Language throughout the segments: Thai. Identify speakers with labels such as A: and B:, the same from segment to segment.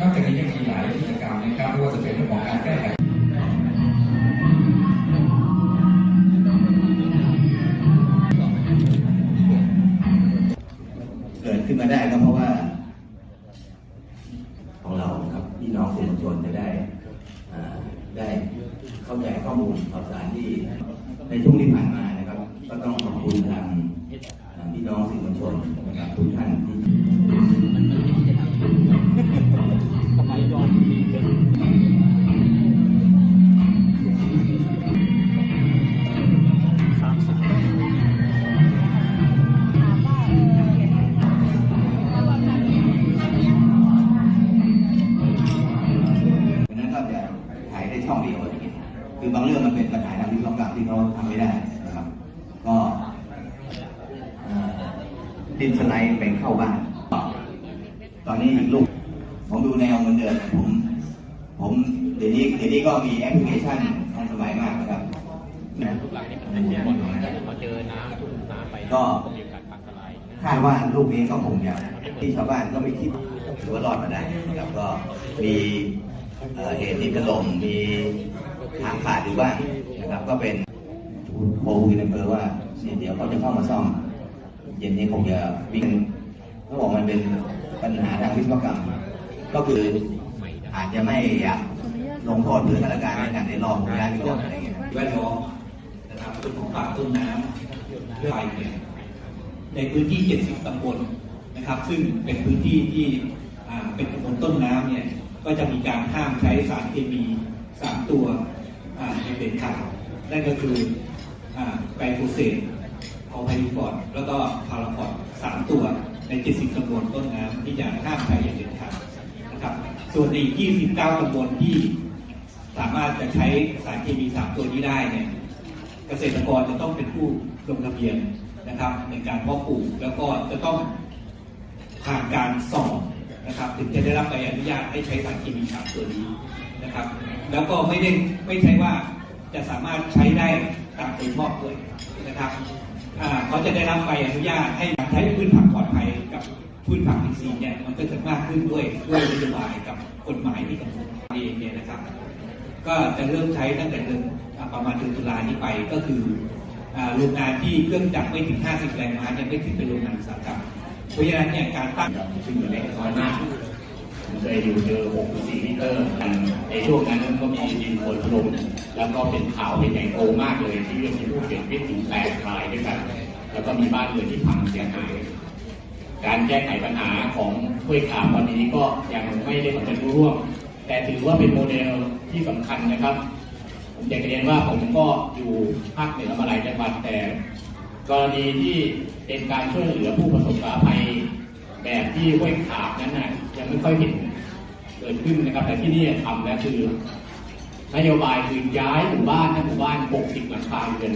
A: นอกจากนี้ยังมีหลายกิจกรรมนะครับไม่ว่าจะเป็นเรื่องของการแก้ไข
B: เกิดขึ้นมาได้ก็เพราะว่า ของเรานะครับพี่น้องสื่อมวลชนจะได้ได้เข้าใจข้อมูลข่าวสารที่ในช่วงที่ผ่านมานะครับ ก็ต้องขอบคุณทางพี่น้องสื่อมวลชนนะครับทุกท่าน คือบางเรื่องมันเป็นปัญหาทางวิศวกรรมที่เขาทำไม่ได้นะครับ ก็เอ่อดินสไลด์ไปเข้าบ้าน ตอนนี้ลูก ผมดูแนวเงินเดือนผม ผมเดี๋ยวนี้เดี๋ยวนี้ก็มีแอปพลิเคชันทันสมัยมากนะครับนะ
C: หลังนี้มันเป็นเรื่องบ่อยถ้าพอเจอน้ำทุ่มน้ำไป
B: ก็
C: มีโอกาสพังทลายนะ
B: คาดว่าลูกนี้ก็คงจะที่ชาวบ้านก็ไม่คิดหรือว่ารอดมาได้นะครับก็มีเอ่อเหตุที่ถล่มมี ทางขาดอยู่บ้างนะครับ ก็เป็นโควิดอำเภอว่าเดี๋ยวเขาจะเข้ามาซ่อม เย็นนี้คงจะวิ่งเขาบอกมันเป็นปัญหาทางวิศวกรรม ก็คืออาจจะไม่อยากลงโทษหรือสถานการในการได้ลองย้ายไปก่อนอะไรเงี้ย
D: แวดล้อมนะครับเรื่อของป่าต้นน้ำเรื่องไฟเนี่ยในพื้นที่ 70 ตำบลนะครับ ซึ่งเป็นพื้นที่ที่เป็นตำบลต้นน้ำเนี่ยก็จะมีการห้ามใช้สารเคมี 3ตัวในเด็ดขาดนั่นก็คือไกลโฟเซตพอไพริฟอร์ดแล้วก็พาราฟอร์ดสามตัวใน 70ตำบลต้นน้ำที่จะห้ามใช้อย่างเด็ดขาดนะครับ ส่วนอีก 29ตำบลที่สามารถจะใช้สารเคมีสามตัวนี้ได้เนี่ยเกษตรกรจะต้องเป็นผู้ลงทะเบียนนะครับ ในการเพาะปลูกแล้วก็จะต้องผ่านการสอบนะครับ ถึงจะได้รับใบอนุญาตให้ใช้สารเคมีสามตัวนี้ นะครับ แล้วก็ไม่ได้ไม่ใช่ว่าจะสามารถใช้ได้ตามโดยชอบด้วยนะครับอ่าเขาจะได้รับใบอนุญาตให้ใช้พืชผักปลอดภัยกับพืชผักอินทรีย์เนี่ยมันก็จะมากขึ้นด้วยด้วยนโยบายกับกฎหมายที่กำหนดเองเนี่ยนะครับ ก็จะเริ่มใช้ตั้งแต่เดือนอ่าประมาณเดือนตุลานี้ไปก็คืออ่าโรงงานที่เครื่องจักรไม่ถึง 50 แรงม้ายังไม่ถึงเป็นโรงงานอุตสาหกรรมเพราะฉะนั้นเนี่ยการตั้ง
E: ซึ่งอยู่ในซอยมากผม เคยอยู่เจอ64ลิตรกันในช่วงนั้นก็มีดินโคลนถล่มแล้วก็เป็นข่าวเป็นใหญ่โตมากเลย ที่มีผู้เสียชีวิตถึง8รายด้วยกัน แล้วก็มีบ้านเรือนที่พังเสียหายการแก้ไขปัญหาของห้วยขาบวันนี้ก็ยังไม่ได้สำเร็จรุ่ร่วงแต่ถือว่าเป็นโมเดลที่สำคัญนะครับ ผมอยากจะเรียนว่าผมก็อยู่ภาคเหนือมาหลายจังหวัดแต่ กรณีที่เป็นการช่วยเหลือผู้ประสบภัย แบบที่ห้วยขาบนั้นนะยังไม่ค่อยเห็นเกิดขึ้นนะครับ แต่ที่นี่ทำแล้วคือนโยบายคือย้ายหมู่บ้านทั้งหมู่บ้าน 60 หลังคาเรือน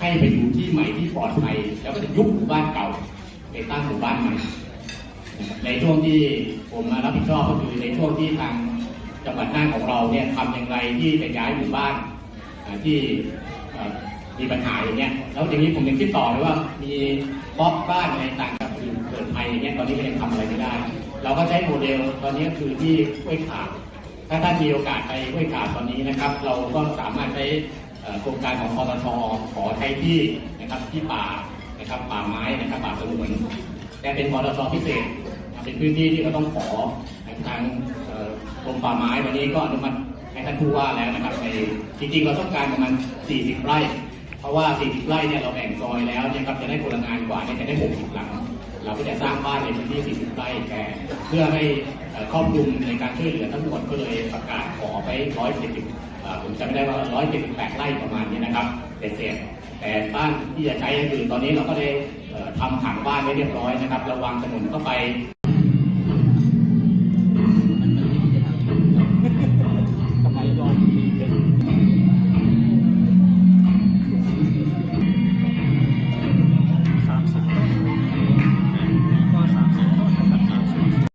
E: ให้ไปอยู่ที่ใหม่ที่ปลอดภัย แล้วก็จะยุบหมู่บ้านเก่าไปตั้งหมู่บ้านใหม่ ในช่วงที่ผมมารับผิดชอบก็คือในช่วงที่ทางจังหวัดน่านของเราเนี่ยทำอย่างไรที่จะย้ายหมู่บ้านที่มีปัญหาอย่างเงี้ยแล้วอย่างนี้ผมยังคิดต่อเลยว่ามีบล็อกบ้านอะไรต่าง กับอื่นเกิดภัยอย่างเงี้ยตอนนี้ก็ยังทำอะไรไม่ได้ เราก็ใช้โมเดลตอนนี้คือที่ห้วยขาบถ้าท่านมีโอกาสไปห้วยขาบตอนนี้นะครับ เราก็สามารถใช้โครงการของคอตชขอใช้ที่นะครับที่ป่านะครับป่าไม้นะครับป่าสงวนแต่เป็นพรชพิเศษเป็นพื้นที่ที่เราต้องขอทางกรมป่าไม้วันนี้ก็อนุมัติให้ท่านผู้ว่าแล้วนะครับในจริงๆเราต้องการประมาณ 40 ไร่ เพราะว่า 40 ไร่เนี่ยเราแบ่งซอยแล้วเนี่ยครับจะได้พลังงานกว่าเนี่ยจะได้ 60 หลัง เราก็จะสร้างบ้านในพื้นที่ 40 ไร่แต่เพื่อให้ครอบคลุมในการช่วยเหลือทั้งหมดก็เลยประกาศขอไป 170ผมจำไม่ได้ว่า 178 ไร่ประมาณนี้นะครับเศษๆแต่บ้านที่จะใช้ก็คือตอนนี้เราก็ได้ทำผังบ้านไว้เรียบร้อยนะครับ ระวางถนนเข้าไป